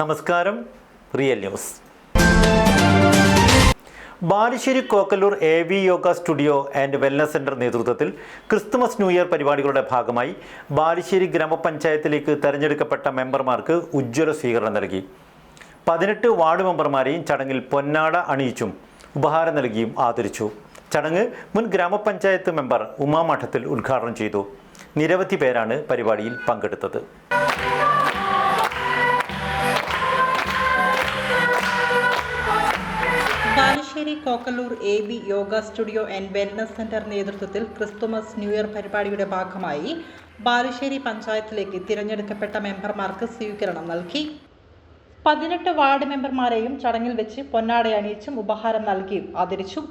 നമസ്കാരം real news. Balussery Kokkallur A V yoga studio and wellness centre നേതൃത്വത്തിൽ Christmas new year പരിപാടികളുടെ ഭാഗമായി ബാലുശ്ശേരി ഗ്രാമപഞ്ചായത്തിലേക്ക് തെരഞ്ഞെടുക്കപ്പെട്ട മെമ്പർമാർക്ക് ഉജ്ജ്വല സ്വീകരണം നൽകി. പതിനെട്ട് വാർഡ് മെമ്പർമാരെയും ചടങ്ങിൽ പൊന്നാട അണിയിച്ചും ഉപഹാരം നൽകിയും ആദരിച്ചു. ചടങ്ങ് മുൻ ഗ്രാമപഞ്ചായത്ത് മെമ്പർ ഉമാമഠത്തിൽ ഉദ്ഘാടനം ചെയ്തു. നിരവധി പേരാണ് പരിപാടിയിൽ പങ്കെടുത്തത്. Balussery Kokkallur A B yoga studio and wellness centre നേതൃത്വത്തിൽ ക്രിസ്തുമസ് ന്യൂ ഇയർ പരിപാടിയുടെ ഭാഗമായി ബാലുശ്ശേരി പഞ്ചായത്തിലേക്ക് തിരഞ്ഞെടുക്കപ്പെട്ട മെമ്പർമാർക്ക് സ്വീകരണം നൽകി. പതിനെട്ട് വാർഡ് മെമ്പർമാരെയും ചടങ്ങിൽ വെച്ച് പൊന്നാട അണിയിച്ചും ഉപഹാരം നൽകിയും ആദരിച്ചു.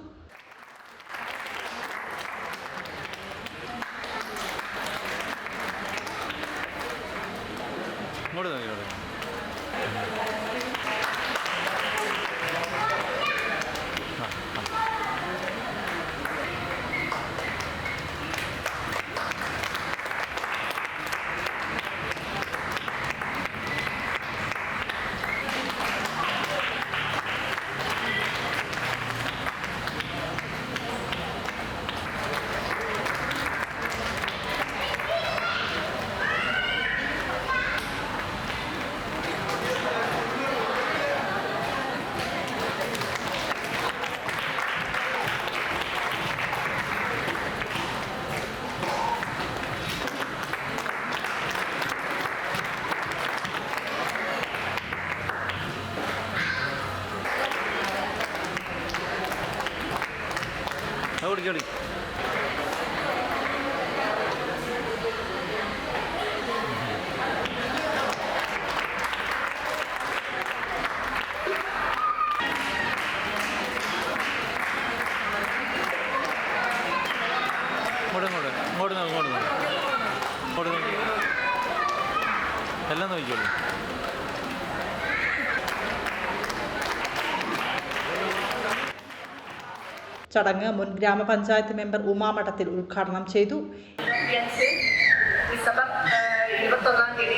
നോക്കി ഇങ്ങോട്ട് ഇങ്ങോട്ട് ഇങ്ങോട്ട് ഇങ്ങോട്ട് ഇങ്ങോട്ട് എല്ലാം നോക്കിക്കോളൂ. ചടങ്ങ് മുൻ ഗ്രാമപഞ്ചായത്ത് മെമ്പർ ഉമാമഠത്തിൽ ഉദ്ഘാടനം ചെയ്തു. ഇരുപത്തൊന്നാം തീയതി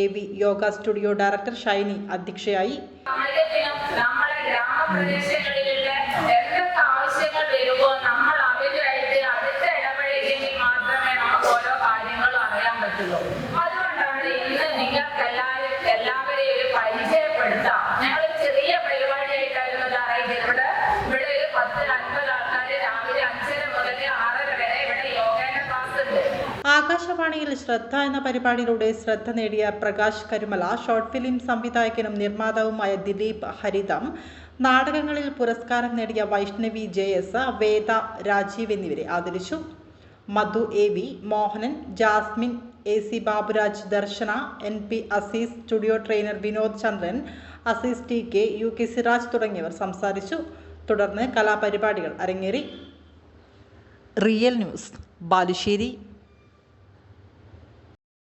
A V yoga studio director Shiny അധ്യക്ഷയായി. ആകാശവാണിയിൽ ശ്രദ്ധ എന്ന പരിപാടിയിലൂടെ ശ്രദ്ധ നേടിയ പ്രകാശ് കരുമല ഷോർട്ട് ഫിലിം സംവിധായകനും നിർമ്മാതാവുമായ ദിലീപ് ഹരിതം നാടകങ്ങളിൽ പുരസ്കാരം നേടിയ വൈഷ്ണവി ജെ എസ് വേദ രാജീവ് എന്നിവരെ ആദരിച്ചു. Madhu A V Mohanan Jasmine A C Baburaj Darshana N P Azeez studio trainer Vinod Chandran Azeez T K U K Siraj തുടങ്ങിയവർ സംസാരിച്ചു. തുടർന്ന് കലാപരിപാടികൾ അരങ്ങേറി. Real news Balussery.